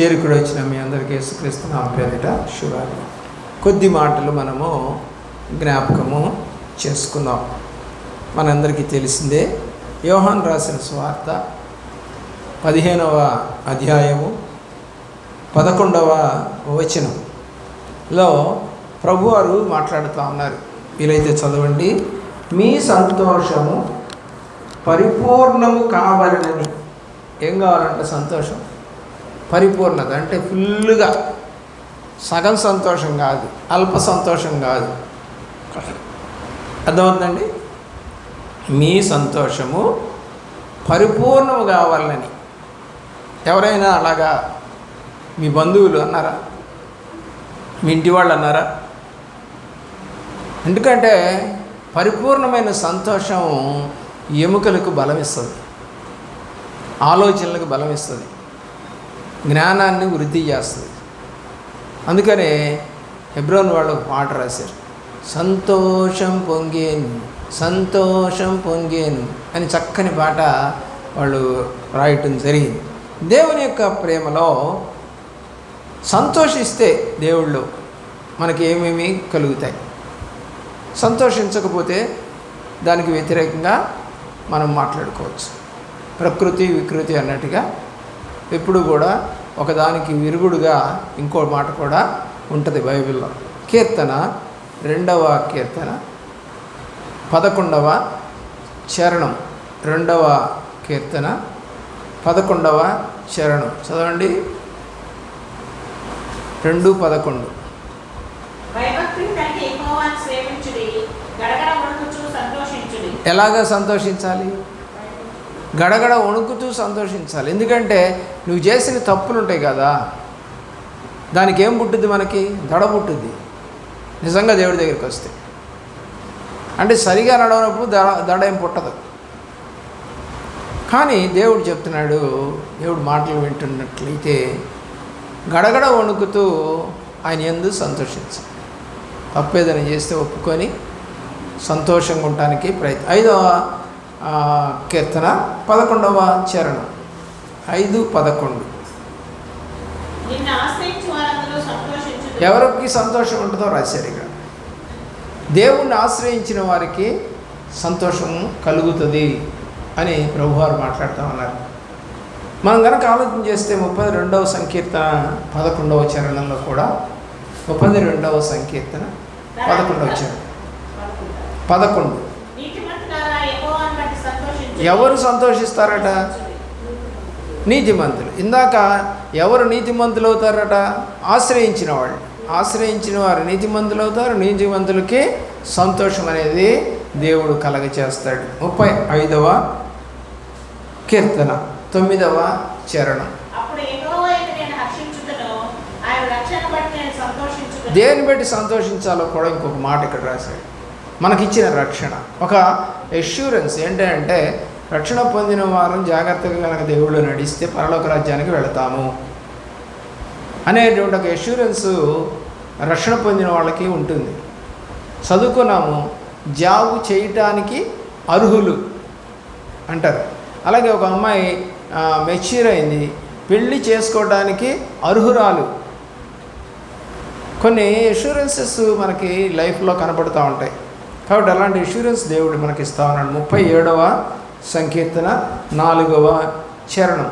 చేరుకుడు వచ్చిన మీ అందరికీ యేసుక్రీస్తు నా పేరిట శుభాలు కొద్ది మాటలు మనము జ్ఞాపకము చేసుకుందాం. మనందరికీ తెలిసిందే యోహాన్ రాసిన స్వార్త పదిహేనవ అధ్యాయము పదకొండవ వచనంలో ప్రభువారు మాట్లాడుతూ ఉన్నారు. వీలైతే చదవండి. మీ సంతోషము పరిపూర్ణము కావాలని ఏం కావాలంటే సంతోషం. పరిపూర్ణత అంటే ఫుల్గా సగం సంతోషం కాదు అల్ప సంతోషం కాదు. అర్థమవుతుందండి? మీ సంతోషము పరిపూర్ణము కావాలని. ఎవరైనా అలాగా మీ బంధువులు అన్నారా? మీ ఇంటి వాళ్ళు అన్నారా? ఎందుకంటే పరిపూర్ణమైన సంతోషం ఎముకలకు బలం ఇస్తుంది ఆలోచనలకు బలం ఇస్తుంది జ్ఞానాన్ని వృద్ధి చేస్తుంది. అందుకనే హెబ్రోన్ వాళ్ళు ఒక పాట రాశారు. సంతోషం పొంగేను సంతోషం పొంగేను అని చక్కని పాట వాళ్ళు రాయటం జరిగింది. దేవుని యొక్క ప్రేమలో సంతోషిస్తే దేవుళ్ళు మనకి ఏమేమి కలుగుతాయి? సంతోషించకపోతే దానికి వ్యతిరేకంగా మనం మాట్లాడుకోవచ్చు. ప్రకృతి వికృతి అన్నట్టుగా ఎప్పుడు కూడా ఒకదానికి విరుగుడుగా ఇంకో మాట కూడా ఉంటుంది బైబిల్లో. కీర్తన రెండవ కీర్తన పదకొండవ చరణం రెండవ కీర్తన పదకొండవ చరణం. చదవండి. రెండు పదకొండు. ఎలాగ సంతోషించాలి? గడగడ వణుకుతూ సంతోషించాలి. ఎందుకంటే నువ్వు చేసిన తప్పులు ఉంటాయి కదా. దానికి ఏం పుట్టుద్ది మనకి? దడ పుట్టుద్ది. నిజంగా దేవుడి దగ్గరికి వస్తే. అంటే సరిగా నడవనప్పుడు దడ దడ ఏం పుట్టదు. కానీ దేవుడు చెప్తున్నాడు దేవుడు మాటలు వింటున్నట్లయితే గడగడ వణుకుతూ ఆయన ఎందు సంతోషించాలి తప్పేదని చేస్తే ఒప్పుకొని సంతోషంగా ఉండటానికి ప్రయత్నం. ఐదవ కీర్తన పదకొండవ చరణం. ఐదు పదకొండు. ఎవరికి సంతోషం ఉంటుందో రాశారు ఇక్కడ. దేవుణ్ణి ఆశ్రయించిన వారికి సంతోషం కలుగుతుంది అని ప్రభువారు మాట్లాడుతూ ఉన్నారు. మనం కనుక ఆలోచన చేస్తే ముప్పై రెండవ సంకీర్తన పదకొండవ చరణంలో కూడా ముప్పై రెండవ సంకీర్తన పదకొండవ చరణం. పదకొండు నీతిమంతులారా యెహోవాను బట్టి సంతోషించుడి ఎవరు సంతోషిస్తారట? నీతిమంతులు. ఇందాక ఎవరు నీతిమంతులు అవుతారట ఆశ్రయించిన వాళ్ళు. ఆశ్రయించిన వారు నీతిమంతులు అవుతారు నీతిమంతులకి సంతోషం అనేది దేవుడు కలగ చేస్తాడు ముప్పై ఐదవ కీర్తన తొమ్మిదవ చరణం. దేని బట్టి సంతోషించాలో కూడా ఇంకొక మాట ఇక్కడ రాశాడు. మనకిచ్చిన రక్షణ. ఒక ఎష్యూరెన్స్ ఏంటంటే రక్షణ పొందిన వారం జాగ్రత్తగా కనుక దేవుళ్ళు నడిస్తే పరలోక రాజ్యానికి వెళతాము. అనేటువంటి ఒక ఎష్యూరెన్స్ రక్షణ పొందిన వాళ్ళకి ఉంటుంది. చదువుకున్నాము జాబు చేయటానికి అర్హులు అంటారు. అలాగే ఒక అమ్మాయి మెచ్యూర్ అయింది పెళ్ళి చేసుకోవడానికి అర్హురాలు. కొన్ని ఎష్యూరెన్సెస్ మనకి లైఫ్లో కనపడుతూ ఉంటాయి. కాబట్టి అలాంటి ఎష్యూరెన్స్ దేవుడు మనకి ఇస్తా ఉన్నాడు. ముప్పై ఏడవ సంకీర్తన నాలుగవ చరణం.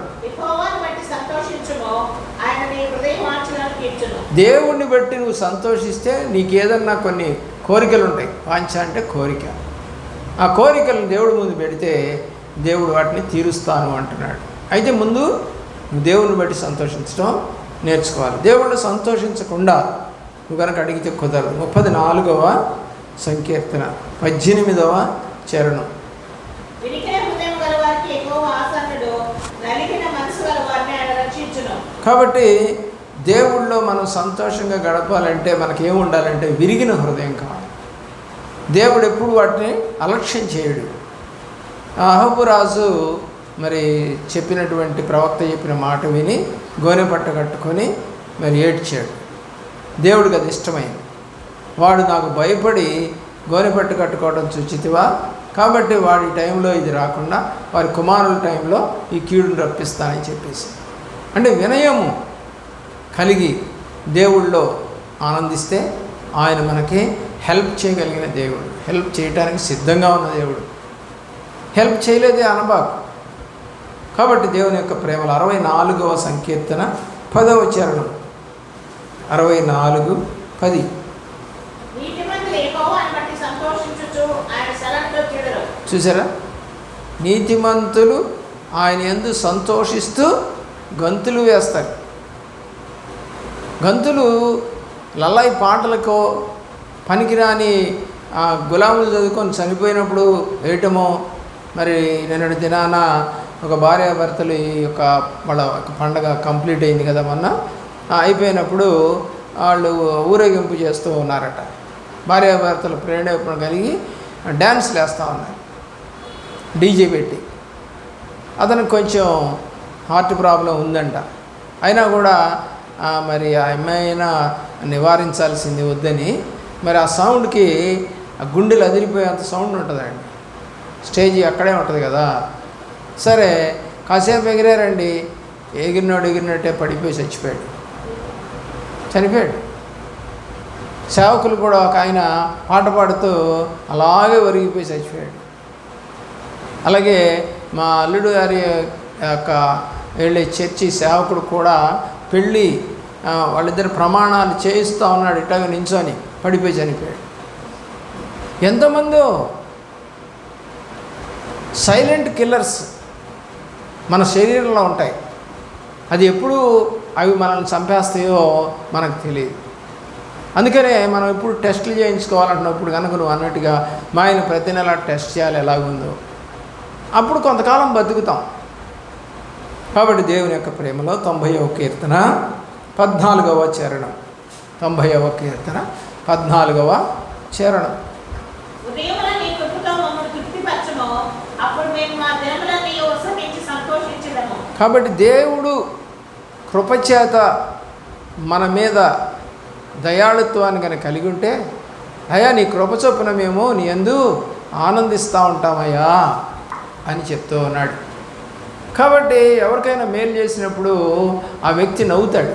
దేవుణ్ణి బట్టి నువ్వు సంతోషిస్తే నీకు ఏదన్నా కొన్ని కోరికలు ఉంటాయి వాంఛ అంటే కోరిక. ఆ కోరికలను దేవుడి ముందు పెడితే దేవుడు వాటిని తీరుస్తాను అంటున్నాడు. అయితే ముందు దేవుని బట్టి సంతోషించడం నేర్చుకోవాలి. దేవుణ్ణి సంతోషించకుండా నువ్వు కనుక అడిగితే కుదరదు. ముప్పది నాలుగవ సంకీర్తన పద్దెనిమిదవ చరణం వినికిన హృదయం గల వారికి ఎక్కువ ఆసన్నుడు నలిగిన మనసు గల వారిని ఆయన రక్షించును కాబట్టి దేవుళ్ళో మనం సంతోషంగా గడపాలంటే మనకి ఏముండాలంటే విరిగిన హృదయం కావాలి. దేవుడు ఎప్పుడు వాటిని అలక్ష్యం చేయడు. అహబురాజు మరి చెప్పినటువంటి ప్రవక్త చెప్పిన మాట విని గోనె పట్ట కట్టుకొని మరి ఏడ్చాడు. దేవుడికి అది ఇష్టమైంది. వాడు నాకు భయపడి గోనె పట్టు కట్టుకోవడం చూచితివా? కాబట్టి వాడి టైంలో ఇది రాకుండా వారి కుమారుల టైంలో ఈ కీడును రప్పిస్తానని చెప్పేసి. అంటే వినయము కలిగి దేవుళ్ళో ఆనందిస్తే ఆయన మనకి హెల్ప్ చేయగలిగిన దేవుడు. హెల్ప్ చేయడానికి సిద్ధంగా ఉన్న దేవుడు. హెల్ప్ చేయలేదే అనబాకు. కాబట్టి దేవుని యొక్క ప్రేమలు అరవై నాలుగవ సంకీర్తన పదవ చరణం. అరవై నాలుగు పది. చూసారా? నీతిమంతులు ఆయన ఎందు సంతోషిస్తూ గంతులు వేస్తారు. గంతులు లల్లాయి పాటలకో పనికిరాని ఆ, గులాములు చదువుకొని చనిపోయినప్పుడు వేయటమో మరి నిన్నటి దినాన ఒక భార్యాభర్తలు ఈ యొక్క వాళ్ళ పండగ కంప్లీట్ అయింది కదా మొన్న అయిపోయినప్పుడు వాళ్ళు ఊరేగింపు చేస్తూ ఉన్నారట. భార్యాభర్తలు ప్రేరేపణ కలిగి డ్యాన్స్లు వేస్తూ ఉన్నారు. డీజే పెట్టి. అతనికి కొంచెం హార్ట్ ప్రాబ్లం ఉందంట. అయినా కూడా మరి ఆ అమ్మాయినా నివారించాల్సింది వద్దని మరి ఆ సౌండ్కి ఆ గుండెలు అదిరిపోయేంత సౌండ్ ఉంటుందండి. స్టేజ్ అక్కడే ఉంటుంది కదా. సరే కాసేపు ఎగిరారండి. ఎగిరినాడు ఎగిరినట్టే పడిపోయి చచ్చిపోయాడు. చనిపోయాడు. సేవకులు కూడా ఒక ఆయన పాట పాడుతూ అలాగే ఒరిగిపోయి చచ్చిపోయాడు. అలాగే మా అల్లుడు గారి యొక్క వెళ్ళే చర్చి సేవకుడు కూడా పెళ్ళి వాళ్ళిద్దరు ప్రమాణాలు చేయిస్తూ ఉన్నాడు. ఇట్లాగ నించొని పడిపోయి చనిపోయాడు. ఎంతమందో సైలెంట్ కిల్లర్స్ మన శరీరంలో ఉంటాయి. అది ఎప్పుడు అవి మనల్ని చంపేస్తాయో మనకు తెలియదు. అందుకనే మనం ఎప్పుడు టెస్టులు చేయించుకోవాలంటున్నప్పుడు కనుక నువ్వు అన్నట్టుగా మా ఆయన ప్రతి నెల టెస్ట్ చేయాలి ఎలాగుందో. అప్పుడు కొంతకాలం బతుకుతాం. కాబట్టి దేవుని యొక్క ప్రేమలో తొంభైవ కీర్తన పద్నాలుగవ చరణం. తొంభైవ కీర్తన పద్నాలుగవ చరణం. కాబట్టి దేవుడు కృపచేత మన మీద దయాళుత్వాన్ని కనుక కలిగి ఉంటే అయ్యా నీ కృప చొప్పున మేము నీ ఎందు ఆనందిస్తూ ఉంటామయ్యా అని చెప్తూ ఉన్నాడు. కాబట్టి ఎవరికైనా మేలు చేసినప్పుడు ఆ వ్యక్తి నవ్వుతాడు.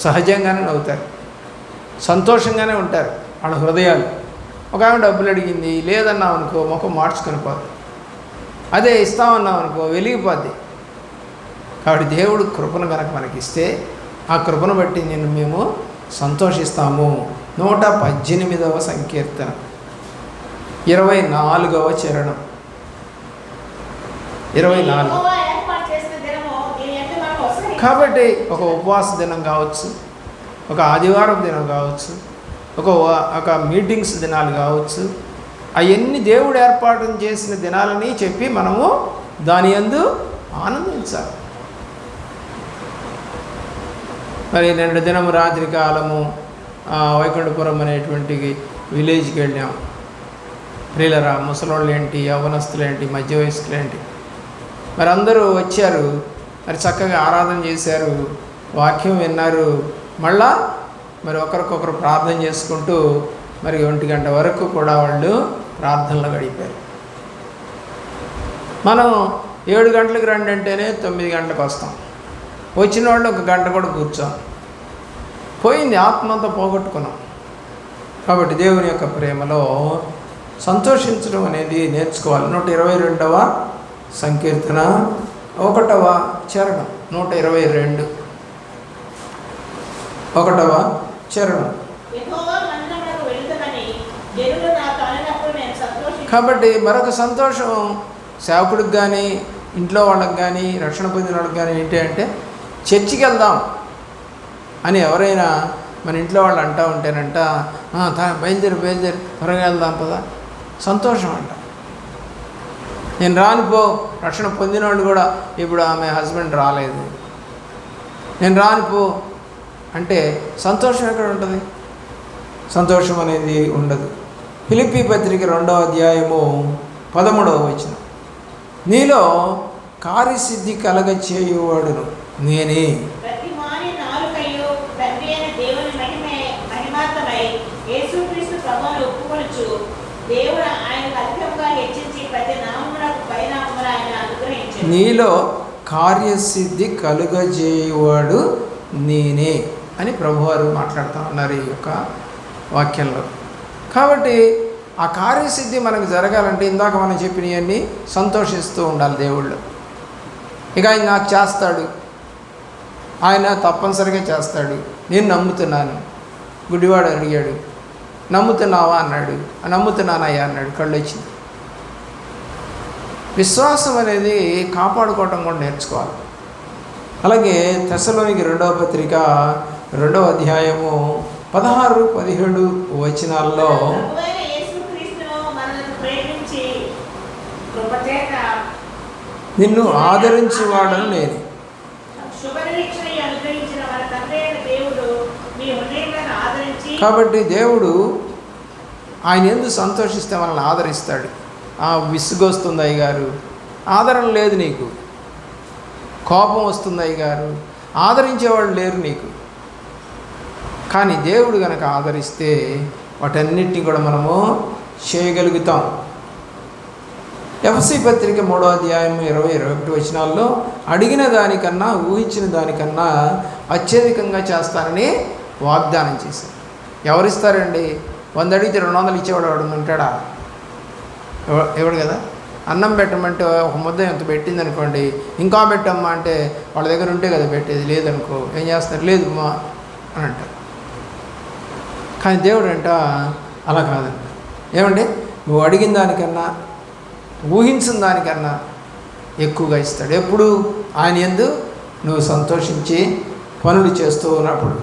సహజంగానే నవ్వుతారు. సంతోషంగానే ఉంటారు వాళ్ళ హృదయాలు. ఒక ఆమె డబ్బులు అడిగింది లేదన్నాం అనుకో ముఖం మార్చుకొని పోదు అదే ఇస్తామన్నాం అనుకో వెలిగిపోద్ది. కాబట్టి దేవుడు కృపను కనుక మనకి ఇస్తే ఆ కృపను బట్టి నేను మేము సంతోషిస్తాము. నూట పద్దెనిమిదవ సంకీర్తన. ఇరవై నాలుగవ చరణం ఇరవై నాలుగు యెహోవా ఏర్పాటు చేసిన దినము దీని ఎందు మనం ఉత్సహించు. కాబట్టి ఒక ఉపవాస దినం కావచ్చు ఒక ఆదివారం దినం కావచ్చు ఒక ఒక మీటింగ్స్ దినాలు కావచ్చు అవన్నీ దేవుడు ఏర్పాటు చేసిన దినాలని చెప్పి మనము దాని యందు ఆనందించాలి. మరి నిన్న దినము రాత్రి కాలము వైకుంఠపురం అనేటువంటి విలేజ్కి వెళ్ళాం. ప్రియులరా ముసలోళ్ళు ఏంటి యవనస్తులు ఏంటి మధ్య వయస్కులు ఏంటి మరి అందరూ వచ్చారు. మరి చక్కగా ఆరాధన చేశారు. వాక్యం విన్నారు. మళ్ళా మరి ఒకరికొకరు ప్రార్థన చేసుకుంటూ మరి ఒంటి గంట వరకు కూడా వాళ్ళు ప్రార్థనలో గడిపారు. మనం ఏడు గంటలకు రండి అంటేనే తొమ్మిది గంటలకు వస్తాం. వచ్చిన వాళ్ళు ఒక గంట కూడా కూర్చోం. పోయింది ఆత్మ అంతా పోగొట్టుకున్నాం. కాబట్టి దేవుని యొక్క ప్రేమలో సంతోషించడం అనేది నేర్చుకోవాలి. నూట ఇరవై రెండవ సంకీర్తన ఒకటవ చరణం నూట ఇరవై రెండు. ఒకటవ చరణం. కాబట్టి మరొక సంతోషం సేవకుడికి కానీ ఇంట్లో వాళ్ళకి కానీ రక్షణ పొందిన వాళ్ళకి కానీ ఏంటి అంటే చర్చికి వెళ్దాం అని ఎవరైనా మన ఇంట్లో వాళ్ళు అంటూ ఉంటేనంట "ఆ, తా- బయలుదేరి బయలుదేరి త్వరగా వెళ్దాం పదా. సంతోషం అంట. నేను రానుపో రక్షణ పొందినోడు కూడా ఇప్పుడు ఆమె హస్బెండ్ రాలేదు. నేను రానుపో అంటే సంతోషం ఎక్కడ ఉంటుంది? సంతోషం అనేది ఉండదు. ఫిలిపి పత్రిక రెండవ అధ్యాయము పదమూడవ వచ్చిన నీలో కార్యసిద్ధి కలగ చేయువాడును నేనే దేవుడు ఆయన నాలుకయ్యు అయిన దేవుని మహిమే మహిమార్థమై యేసుక్రీస్తు ప్రభువును ఒప్పుకొనుచు దేవుడు ఆయనకు అధికంగా హెచ్చించి ప్రతి నామమునకు పైనామమును ఆయన అనుగ్రహించాడు నీలో కార్యసిద్ధి కలుగజేయువాడు నేనే అని ప్రభువారు మాట్లాడుతూ ఉన్నారు ఈ యొక్క వాక్యంలో. కాబట్టి ఆ కార్యసిద్ధి మనకు జరగాలంటే ఇందాక మనం చెప్పినవన్నీ సంతోషిస్తూ ఉండాలి దేవుళ్ళు. ఇక ఆయన నాకు చేస్తాడు. ఆయన తప్పనిసరిగా చేస్తాడు. నేను నమ్ముతున్నాను. గుడివాడు అడిగాడు. నమ్ముతున్నావా? అన్నాడు. నమ్ముతున్నానయ్యా అన్నాడు. కళ్ళు వచ్చింది. విశ్వాసం అనేది కాపాడుకోవటం కూడా నేర్చుకోవాలి. అలాగే తెసలోనికి రెండవ పత్రిక రెండవ అధ్యాయము పదహారు పదిహేడు వచనాల్లో నిన్ను ఆదరించేవాడను నేను. ఆదరించి కాబట్టి దేవుడు ఆయన ఎందుకు సంతోషిస్తే మనల్ని ఆదరిస్తాడు. విసుగొస్తుంది అయ్యగారు. ఆదరణ లేదు నీకు. కోపం వస్తుంది అయ్యగారు. ఆదరించేవాళ్ళు లేరు నీకు. కానీ దేవుడు కనుక ఆదరిస్తే వాటన్నిటిని కూడా మనము చేయగలుగుతాం. ఎఫ్సి పత్రిక మూడో అధ్యాయం ఇరవై ఇరవై ఒకటి వచనాల్లో అడిగిన దానికన్నా ఊహించిన దానికన్నా అత్యధికంగా చేస్తానని వాగ్దానం చేశారు. ఎవరిస్తారండి? వంద అడిగితే రెండు వందలు ఇచ్చేవాడు ఎవడు ఉంటాడా? ఎవ- ఎవడు కదా? అన్నం పెట్టమంటే ఒక ముద్ద ఎంత పెట్టింది అనుకోండి ఇంకా పెట్టమ్మా అంటే వాళ్ళ దగ్గర ఉంటే కదా పెట్టేది లేదనుకో ఏం చేస్తారు? లేదు మా అని అంటారు. కానీ దేవుడు అంట అలా కాదంట. ఏమండి? నువ్వు అడిగిన దానికన్నా ఊహించిన దానికన్నా ఎక్కువగా ఇస్తాడు. ఎప్పుడు? ఆయన ఎందు నువ్వు సంతోషించి పనులు చేస్తూ ఉన్నప్పుడు.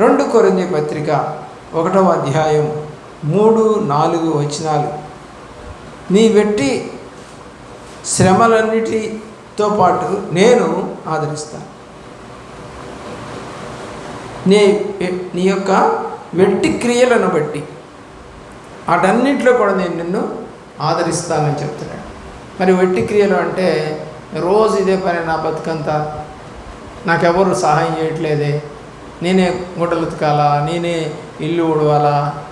రెండు కొరింది పత్రిక ఒకటవ అధ్యాయం మూడు నాలుగు వచనాలు. నీ వెట్టి శ్రమలన్నిటితో పాటు నేను ఆదరిస్తాను. నీ నీ యొక్క వెట్టి క్రియలను బట్టి వాటన్నింటిలో కూడా నేను నిన్ను ఆదరిస్తానని చెప్తున్నాడు. మరి వెట్టి క్రియలు అంటే రోజు ఇదే పని నా బతుకంతా. నాకెవరు సహాయం చేయట్లేదే. నేనే గుడ్డలు ఉతకాలా? నేనే ఇల్లు ఉడవాలా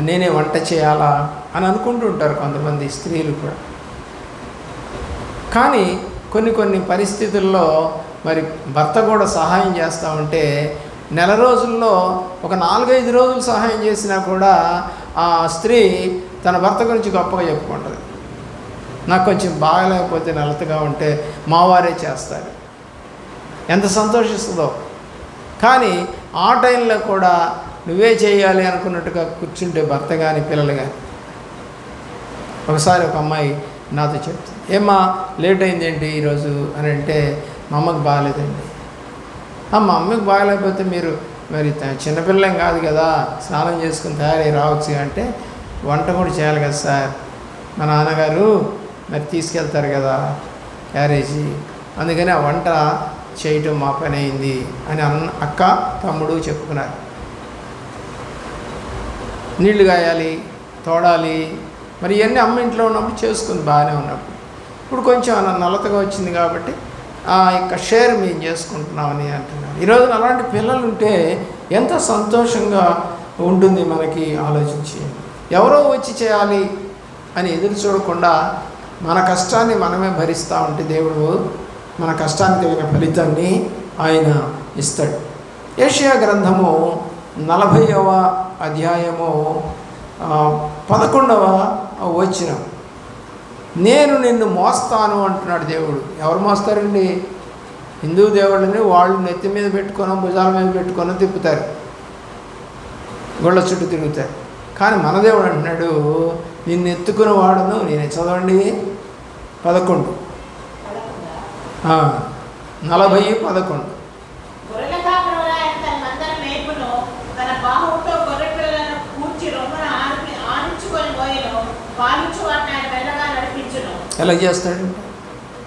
నేనే వంట చేయాలా అని అనుకుంటుంటారు కొంతమంది స్త్రీలు కూడా. కానీ కొన్ని కొన్ని పరిస్థితుల్లో మరి భర్త కూడా సహాయం చేస్తూ ఉంటే నెల రోజుల్లో ఒక నాలుగైదు రోజులు సహాయం చేసినా కూడా ఆ స్త్రీ తన భర్త గురించి గొప్పగా చెప్పుకుంటుంది. నాకు కొంచెం బాగలేకపోతే నలతగా ఉంటే మావారే చేస్తారు. ఎంత సంతోషిస్తుందో. కానీ ఆ టైంలో కూడా నువ్వే చేయాలి అనుకున్నట్టుగా కూర్చుంటే భర్త కానీ పిల్లలు కానీ ఒకసారి ఒక అమ్మాయి నాతో చెప్తుంది ఏమ్మా లేట్ అయింది ఏంటి ఈరోజు? అని అంటే మా అమ్మకి బాగాలేదండి. మా అమ్మకి బాగాలేకపోతే మీరు మరి చిన్నపిల్లం కాదు కదా స్నానం చేసుకుని తయారై రావచ్చు. అంటే వంట కూడా చేయాలి కదా సార్. మా నాన్నగారు మరి తీసుకెళ్తారు కదా క్యారేజీ అందుకని ఆ వంట చేయటం మా పని అయింది. అని అన్న అక్క తమ్ముడు చెప్పుకున్నారు. నీళ్ళు కాయాలి తోడాలి. మరి ఇవన్నీ అమ్మ ఇంట్లో ఉన్నప్పుడు చేసుకుంది బాగానే ఉన్నప్పుడు. ఇప్పుడు కొంచెం నల్లతగా నలతగా వచ్చింది కాబట్టి ఆ యొక్క షేర్ మేము చేసుకుంటున్నామని అంటున్నారు ఈరోజు అలాంటి పిల్లలు ఉంటే ఎంత సంతోషంగా ఉంటుంది మనకి ఆలోచించి. ఎవరో వచ్చి చేయాలి అని ఎదురు చూడకుండా మన కష్టాన్ని మనమే భరిస్తూ ఉంటే దేవుడు మన కష్టానికి తగిన ఫలితాన్ని ఆయన ఇస్తాడు. ఏషియా గ్రంథము నలభైవ అధ్యాయము పదకొండవ వచనం. నేను నిన్ను మోస్తాను అంటున్నాడు దేవుడు. ఎవరు మోస్తారండి? హిందూ దేవుళ్ళని వాళ్ళు నెత్తి మీద పెట్టుకొని భుజాల మీద పెట్టుకొని తిప్పుతారు. గొళ్ళ చుట్టూ తిరుగుతారు. కానీ మన దేవుడు అంటున్నాడు నిన్ను ఎత్తుకుని వాడను నేను చదవండి? పదకొండు. నలభై పదకొండు గొర్రెల కాపరులా ఆయన తన మందను మేపును తన బాహువుతో గొర్రె పిల్లలను కూర్చి రొమ్మన ఆని ఆనించుకొని పోయిను పాలించు వాటిని ఆయన మెల్లగా నడిపించును ఎలా చేస్తాడు?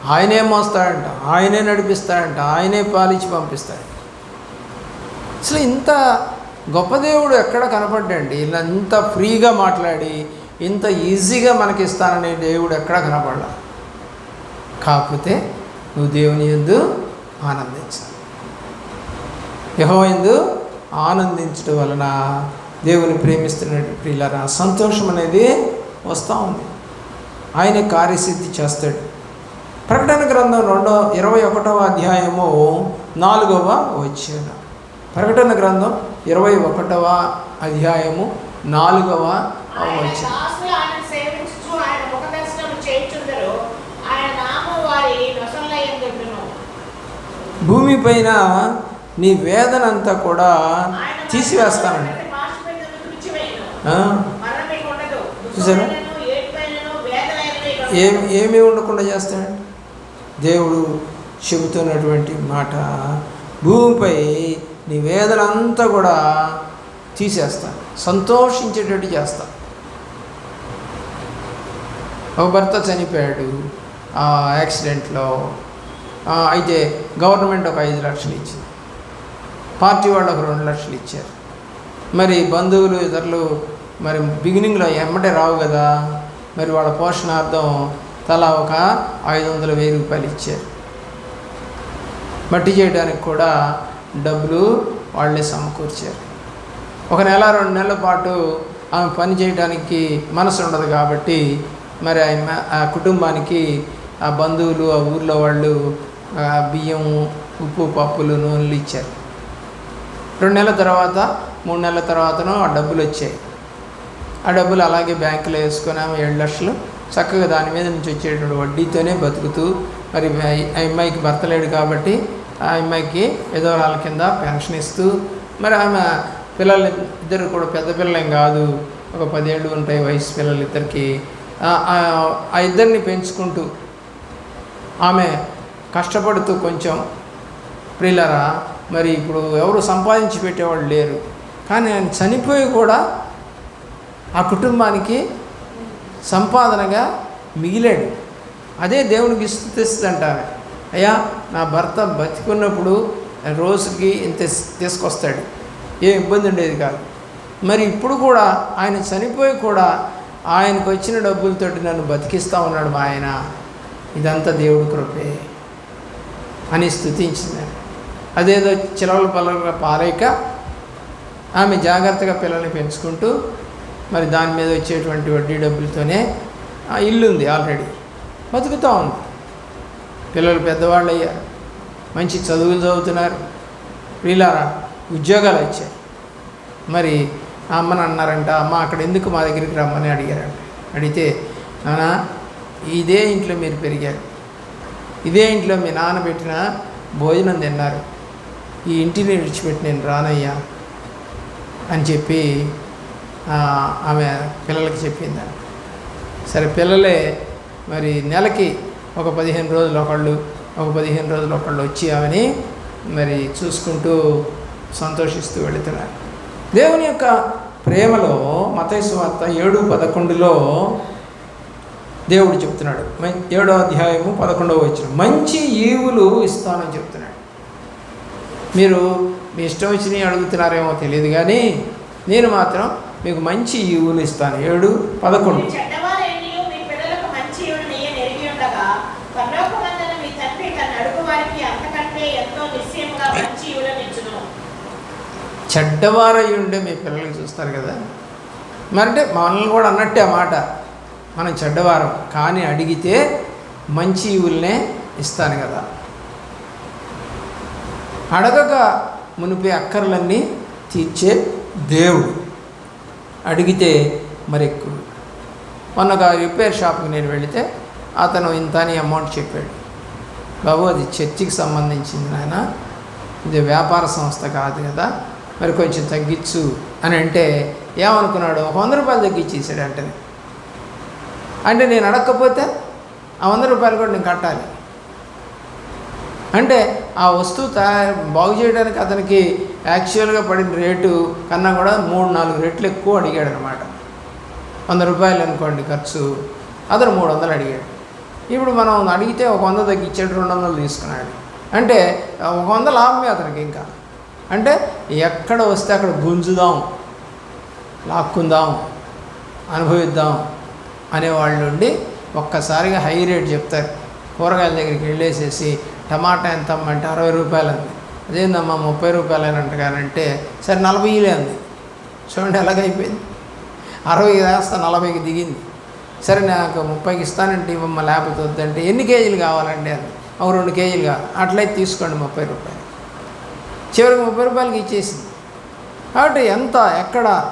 ఆయనే మోస్తాడంట ఆయనే నడిపిస్తాడంట ఆయనే పాలించి పంపిస్తాడు అసలు ఇంత గొప్ప దేవుడు ఎక్కడ కనపడ్డండి? ఇలా ఇంత ఫ్రీగా మాట్లాడి ఇంత ఈజీగా మనకి ఇస్తాననే దేవుడు ఎక్కడ కనపడలా? కాకపోతే నువ్వు దేవుని ఎందు ఆనందించాలి యహో ఎందు ఆనందించడం వలన దేవుని ప్రేమిస్తున్నట్టు ప్రియులరా సంతోషం అనేది వస్తూ ఉంది. ఆయన కార్యసిద్ధి చేస్తాడు. ప్రకటన గ్రంథం రెండో ఇరవై ఒకటవ అధ్యాయము నాలుగవ వచ్చిన ప్రకటన గ్రంథం ఇరవై ఒకటవ అధ్యాయము నాలుగవ వచ్చిన ఎందుండును భూమిపైన నీ వేదన అంతా కూడా తీసివేస్తానండి. చూసారా? ఏమి ఏం ఏమీ ఉండకుండా చేస్తాడు. దేవుడు చెబుతున్నటువంటి మాట భూమిపై నీ వేదనంతా కూడా తీసేస్తా సంతోషించేటట్టు చేస్తా. ఒక భర్త చనిపోయాడు ఆ యాక్సిడెంట్లో అయితే గవర్నమెంట్ ఒక ఐదు లక్షలు ఇచ్చింది. పార్టీ వాళ్ళు ఒక రెండు లక్షలు ఇచ్చారు. మరి బంధువులు ఇతరులు మరి బిగినింగ్లో ఎమ్మటే రావు కదా. మరి వాళ్ళ పోషణార్థం తలా ఒక ఐదు వందల వెయ్యి రూపాయలు ఇచ్చారు. మట్టి చేయడానికి కూడా డబ్బులు వాళ్ళే సమకూర్చారు. ఒక నెల రెండు నెలల పాటు ఆమె పని చేయడానికి మనసు ఉండదు కాబట్టి మరి ఆమె ఆ కుటుంబానికి ఆ బంధువులు ఆ ఊర్లో వాళ్ళు బియ్యము బియ్యం ఉప్పు పప్పులు నూనెలు ఇచ్చారు. రెండు నెలల తర్వాత మూడు నెలల తర్వాతనో ఆ డబ్బులు వచ్చాయి. ఆ డబ్బులు అలాగే బ్యాంకులో వేసుకొని ఆమె ఏడు లక్షలు చక్కగా దాని మీద నుంచి వచ్చేటువంటి వడ్డీతోనే బతుకుతూ మరి ఆ అమ్మాయికి భర్త లేడు కాబట్టి ఆ అమ్మాయికి విధవరాల కింద పెన్షన్ ఇస్తూ మరి ఆమె పిల్లలు ఇద్దరు కూడా పెద్ద పిల్లలేం కాదు. ఒక పదేళ్ళు ఉంటాయి వయసు పిల్లలు ఇద్దరికి. ఆ- ఇద్దరిని పెంచుకుంటూ ఆమె కష్టపడుతూ కొంచెం ప్రిల్లరా. మరి ఇప్పుడు ఎవరు సంపాదించి పెట్టేవాళ్ళు లేరు. కానీ ఆయన చనిపోయి కూడా ఆ కుటుంబానికి సంపాదనగా మిగిలాడు. అదే దేవునికి స్థుతిస్తుందంట అయ్యా నా భర్త బతికున్నప్పుడు రోజుకి ఇంత తీసుకొస్తాడు. ఏ ఇబ్బంది ఉండేది కాదు. మరి ఇప్పుడు కూడా ఆయన చనిపోయి కూడా ఆయనకు వచ్చిన డబ్బులతోటి నన్ను బతికిస్తూ ఉన్నాడు మా ఆయన ఇదంతా దేవుడి కృపే అని స్థుతించింది అదేదో చిలవల పల్లగా పారేక ఆమె జాగ్రత్తగా పిల్లల్ని పెంచుకుంటూ మరి దాని మీద వచ్చేటువంటి వడ్డీ డబ్బులతోనే ఆ ఇల్లు ఉంది ఆల్రెడీ. బతుకుతూ ఉంది. పిల్లలు పెద్దవాళ్ళు అయ్యారు మంచి చదువులు చదువుతున్నారు వీళ్ళారా ఉద్యోగాలు వచ్చాయి. మరి ఆ అమ్మని అన్నారంట అమ్మ అక్కడ ఎందుకు మా దగ్గరికి రమ్మని అడిగారంట. అడిగితే నాన్న ఇదే ఇంట్లో మీరు పెరిగారు. ఇదే ఇంట్లో మీ నాన్న పెట్టిన భోజనం తిన్నారు. ఈ ఇంటిని విడిచిపెట్టి నేను రానయ్యా అని చెప్పి ఆమె పిల్లలకి చెప్పింది. సరే పిల్లలే మరి నెలకి ఒక పదిహేను రోజులు ఒకళ్ళు ఒక పదిహేను రోజులు ఒకళ్ళు వచ్చి ఆమెని మరి చూసుకుంటూ సంతోషిస్తూ వెళుతున్నారు. దేవుని యొక్క ప్రేమలో మతైసు ఏడు పదకొండులో దేవుడు చెప్తున్నాడు. ఏడో అధ్యాయము పదకొండవ వచ్చిన మంచి ఈవులు ఇస్తానని చెప్తున్నాడు. మీరు మీ ఇష్టం వచ్చినవి అడుగుతున్నారేమో తెలియదు కానీ నేను మాత్రం మీకు మంచి ఈవులు ఇస్తాను. ఏడు పదకొండు. చెడ్డవారై ఉండే మీ పిల్లలకి చూస్తారు కదా? మరంటే మనల్ని కూడా అన్నట్టే ఆ మాట. మనం చెడ్డవారం కానీ అడిగితే మంచి ఈవుల్నే ఇస్తాను కదా. అడగక మునిపే అక్కర్లన్నీ తీర్చే దేవుడు. అడిగితే మరి ఎక్కువ. మొన్న ఒక రిపేర్ షాప్కి నేను వెళితే అతను ఇంత అని అమౌంట్ చెప్పాడు. బాబు అది చర్చికి సంబంధించింది నాయన. ఇది వ్యాపార సంస్థ కాదు కదా. మరి కొంచెం తగ్గించు అని అంటే ఏమనుకున్నాడు? ఒక వంద రూపాయలు తగ్గించేసాడు అంటే అంటే నేను అడగకపోతే ఆ వంద రూపాయలు కూడా నేను కట్టాలి. అంటే ఆ వస్తువు తయారు బాగు చేయడానికి అతనికి యాక్చువల్గా పడిన రేటు కన్నా కూడా మూడు నాలుగు రెట్లు ఎక్కువ అడిగాడు అనమాట వంద రూపాయలు అనుకోండి ఖర్చు అతను మూడు వందలు అడిగాడు. ఇప్పుడు మనం అడిగితే ఒక వంద తగ్గించాడు రెండు వందలు తీసుకున్నాడు. అంటే ఒక వంద లాభమే అతనికి ఇంకా. అంటే ఎక్కడ వస్తే అక్కడ గుంజుదాం లాక్కుందాం అనుభవిద్దాం అనేవాళ్ళు ఉండి ఒక్కసారిగా హై రేట్ చెప్తారు. కూరగాయల దగ్గరికి వెళ్ళేసేసి టమాటా ఎంత అమ్మంటే అరవై రూపాయలు అంది. అదేందమ్మా ముప్పై రూపాయలు అని అంటగానంటే సరే నలభైలే అంది. చూడండి ఎలాగైపోయింది. అరవై వేస్తా నలభైకి దిగింది. సరే నాకు ముప్పైకి ఇస్తానంటే ఇవ్వమ్మ లేకపోతే వద్దంటే ఎన్ని కేజీలు కావాలండి అది. ఒక రెండు కేజీలు కావాలి అట్లయితే తీసుకోండి ముప్పై రూపాయలు. చివరికి ముప్పై రూపాయలకి ఇచ్చేసింది. కాబట్టి ఎంత ఎక్కడ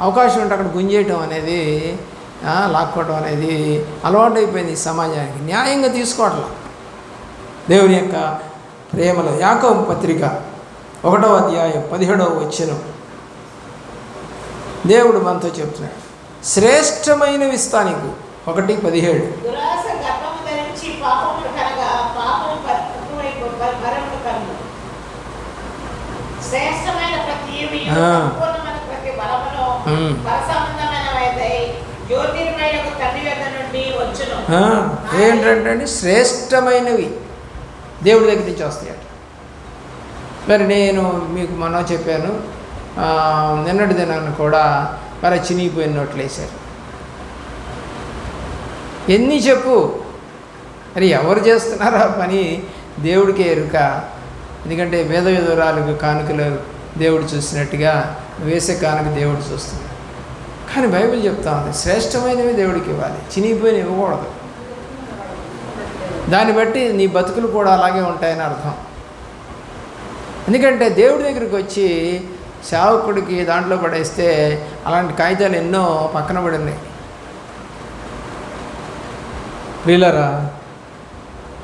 అవకాశం ఉంటే అక్కడ గుంజేయటం అనేది ఆ, లాక్కోవటం అనేది అలవాటు అయిపోయింది ఈ సమాజానికి. న్యాయంగా తీసుకోవట్లా దేవుని యొక్క ప్రేమలో యాకోబు పత్రిక ఒకటో అధ్యాయం పదిహేడవ వచ్చిన దేవుడు మనతో చెప్తున్నాడు శ్రేష్టమైనవి స్థానికు ఒకటి పదిహేడు. గర్భము ధరించి పాపములు కనగా పాపము పట్టువైపు మరొక కన్ను శ్రేష్టమైన ప్రతి ఈవియు ఆ. సంపూర్ణమైన ప్రతి బలమును ఉమ్. బల సంబంధమైనవైతే జ్యోతిర్మయ తండ్రి యొద్ద నుండి వచ్చును ఆ, ఏంటంటే అండి శ్రేష్టమైనవి దేవుడి దగ్గర నుంచి వస్తాయట. మరి నేను మీకు మొన్న చెప్పాను నిన్నటి దినాన్ని కూడా మరి చినిగిపోయిన నోట్లు వేశారు. ఎన్ని చెప్పు? మరి ఎవరు చేస్తున్నారో ఆ పని? దేవుడికే ఎరుక. ఎందుకంటే వేద విధురాలకు కానుకలు దేవుడు చూసినట్టుగా వేసే కానుక దేవుడు చూస్తున్నాడు. కానీ బైబిల్ చెప్తా ఉంది శ్రేష్టమైనవి దేవుడికి ఇవ్వాలి. చినిగిపోయిన ఇవ్వకూడదు. దాన్ని బట్టి నీ బతుకులు కూడా అలాగే ఉంటాయని అర్థం. ఎందుకంటే దేవుడి దగ్గరికి వచ్చి సేవకుడికి దాంట్లో పడేస్తే అలాంటి కాగితాలు ఎన్నో పక్కన పడి ఉన్నాయి ప్రియులరా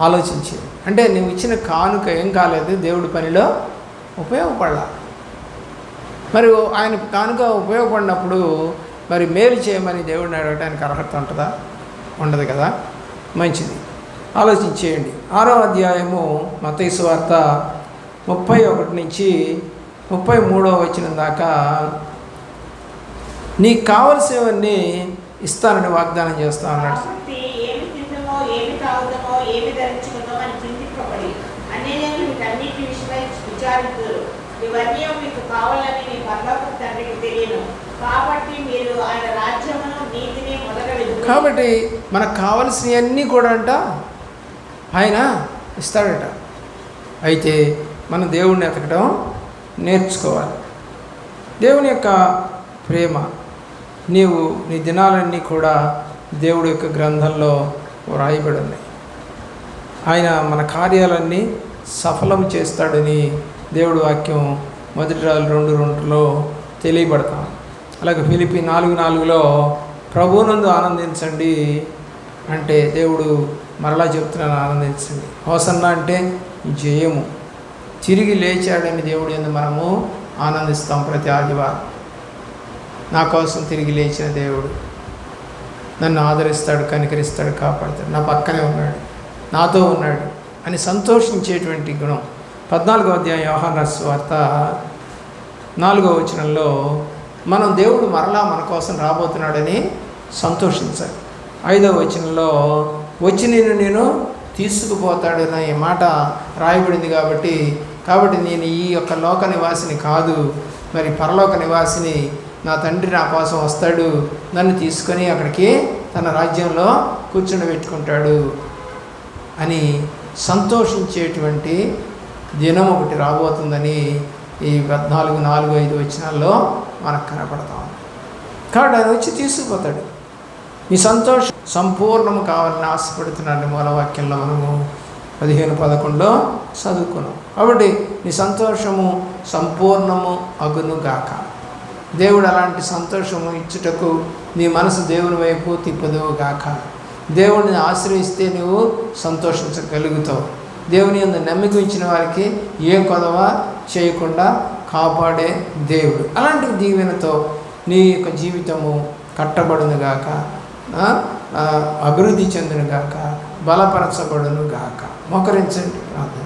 ఆలోచించి. అంటే నువ్వు ఇచ్చిన కానుక ఏం కాలేదు దేవుడి పనిలో ఉపయోగపడాల? మరి ఆయన కానుక ఉపయోగపడినప్పుడు మరి మేలు చేయమని దేవుడిని అడగడానికి అర్హత ఉంటుందా? ఉండదు కదా? మంచిది. ఆలోచించేయండి. ఆరో అధ్యాయము మతైసు వార్త ముప్పై ఒకటి నుంచి ముప్పై మూడో వచ్చిన దాకా నీకు కావలసినవన్నీ ఇస్తానని వాగ్దానం చేస్తా అన్నాడు. కాబట్టి మనకు కావలసినవన్నీ కూడా అంట ఆయన ఇస్తాడట. అయితే మనం దేవుణ్ణి ఎతకడం నేర్చుకోవాలి. దేవుని యొక్క ప్రేమ నీవు నీ దినాలన్నీ కూడా దేవుడి యొక్క గ్రంథంలో వ్రాయబడి ఉన్నాయి ఆయన మన కార్యాలన్నీ సఫలం చేస్తాడని దేవుడి వాక్యం మొదటి రాజు రెండు రెండులో తెలియబడతాం. అలాగే ఫిలిపి నాలుగు నాలుగులో ప్రభువునందు ఆనందించండి అంటే దేవుడు మరలా చెప్తున్నాను ఆనందించండి. హోసన్న అంటే జయము. తిరిగి లేచాడని దేవుడు ఎందు మనము ఆనందిస్తాం ప్రతి ఆదివారం. నా కోసం తిరిగి లేచిన దేవుడు నన్ను ఆదరిస్తాడు కనికరిస్తాడు కాపాడుతాడు. నా పక్కనే ఉన్నాడు నాతో ఉన్నాడు అని సంతోషించేటువంటి గుణం. పద్నాలుగో అధ్యాయం వ్యవహార వార్త నాలుగో వచనంలో మనం దేవుడు మరలా మన కోసం రాబోతున్నాడని సంతోషించాలి. ఐదవ వచనంలో వచ్చి నేను నేను తీసుకుపోతాడన్న ఈ మాట రాయబడింది కాబట్టి కాబట్టి నేను ఈ యొక్క లోక నివాసిని కాదు మరి పరలోక నివాసిని నా తండ్రి నా కోసం వస్తాడు నన్ను తీసుకొని అక్కడికి తన రాజ్యంలో కూర్చుండబెట్టుకుంటాడు అని సంతోషించేటువంటి దినం ఒకటి రాబోతుందని ఈ పద్నాలుగు నాలుగు ఐదు వచ్చినాల్లో మనకు కనపడతాం కాబట్టి ఆయన వచ్చి తీసుకుపోతాడు. నీ సంతోషం సంపూర్ణము కావాలని ఆశపడుతున్నాడు మూలవాక్యంలో మనము పదిహేను పదకొండులో చదువుకున్నాం. కాబట్టి నీ సంతోషము సంపూర్ణము అగును గాక. దేవుడు అలాంటి సంతోషము ఇచ్చుటకు నీ మనసు దేవుని వైపు తిప్పదువు గాక. దేవుడిని ఆశ్రయిస్తే నువ్వు సంతోషించగలుగుతావు. దేవుని అందు నమ్మిక ఇచ్చిన వారికి ఏ కొదవ చేయకుండా కాపాడే దేవుడు. అలాంటి దీవెనతో నీ యొక్క జీవితము కట్టబడును గాక. అభివృద్ధి చెందును గాక బలపరచబడును గాక. మోకరించండి ప్రార్థన.